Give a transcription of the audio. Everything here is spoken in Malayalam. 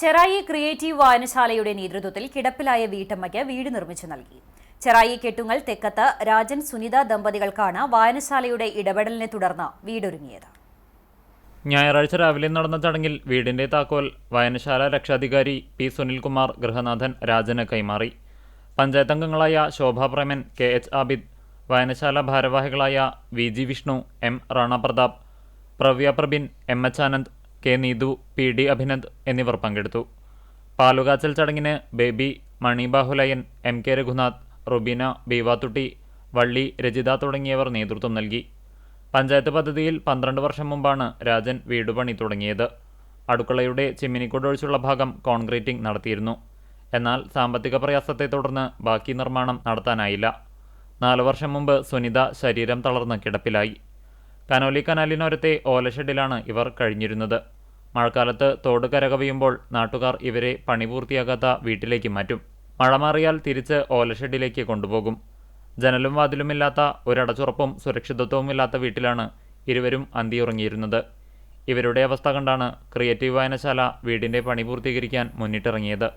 ചെറായി ക്രിയേറ്റീവ് വായനശാലയുടെ നേതൃത്വത്തിൽ കിടപ്പിലായ വീട്ടമ്മയ്ക്ക് വീട് നിർമ്മിച്ചു നൽകി. ചെറായി കെട്ടുങ്ങൽ തെക്കത്ത് രാജൻ സുനിത ദമ്പതികൾക്കാണ് വായനശാലയുടെ ഇടപെടലിനെ തുടർന്ന് വീടൊരുങ്ങിയത്. ഞായറാഴ്ച രാവിലെ നടന്ന ചടങ്ങിൽ വീടിന്റെ താക്കോൽ വായനശാല രക്ഷാധികാരി പി സുനിൽകുമാർ ഗൃഹനാഥൻ രാജന് കൈമാറി. പഞ്ചായത്ത് അംഗങ്ങളായ ശോഭാ പ്രേമൻ കെ എച്ച് ആബിദ് വായനശാല ഭാരവാഹികളായ V G Vishnu M Rana Pratap Pravya Prabin M H Anand K Neethu P D Abhinand എന്നിവർ പങ്കെടുത്തു. പാലുകാച്ചൽ ചടങ്ങിന് ബേബി മണി ബാഹുലയൻ എം കെ രഘുനാഥ് റുബീന ബീവാത്തുട്ടി വള്ളി രജിത തുടങ്ങിയവർ നേതൃത്വം നൽകി. പഞ്ചായത്ത് പദ്ധതിയിൽ പന്ത്രണ്ട് വർഷം മുമ്പാണ് രാജൻ വീടുപണി തുടങ്ങിയത്. അടുക്കളയുടെ ചിമ്മിനിക്കൊടൊഴിച്ചുള്ള ഭാഗം കോൺക്രീറ്റിംഗ് നടത്തിയിരുന്നു. എന്നാൽ സാമ്പത്തിക പ്രയാസത്തെ തുടർന്ന് ബാക്കി നിർമ്മാണം നടത്താനായില്ല. നാലു വർഷം മുമ്പ് സുനിത ശരീരം തളർന്ന് കിടപ്പിലായി. കനോലി കനാലിനോരത്തെ ഓലഷെഡിലാണ് ഇവർ കഴിഞ്ഞിരുന്നത്. മഴക്കാലത്ത് തോട് കരകവിയുമ്പോൾ നാട്ടുകാർ ഇവരെ പണി പൂർത്തിയാകാത്ത വീട്ടിലേക്ക് മാറ്റും. മഴ മാറിയാൽ തിരിച്ച് ഓലഷെഡിലേക്ക് കൊണ്ടുപോകും. ജനലും വാതിലുമില്ലാത്ത ഒരടച്ചുറപ്പും സുരക്ഷിതത്വവും ഇല്ലാത്ത വീട്ടിലാണ് ഇരുവരും അന്തിയുറങ്ങിയിരുന്നത്. ഇവരുടെ അവസ്ഥ കണ്ടാണ് ക്രിയേറ്റീവ് വായനശാല വീടിന്റെ പണി പൂർത്തീകരിക്കാൻ മുന്നിട്ടിറങ്ങിയത്.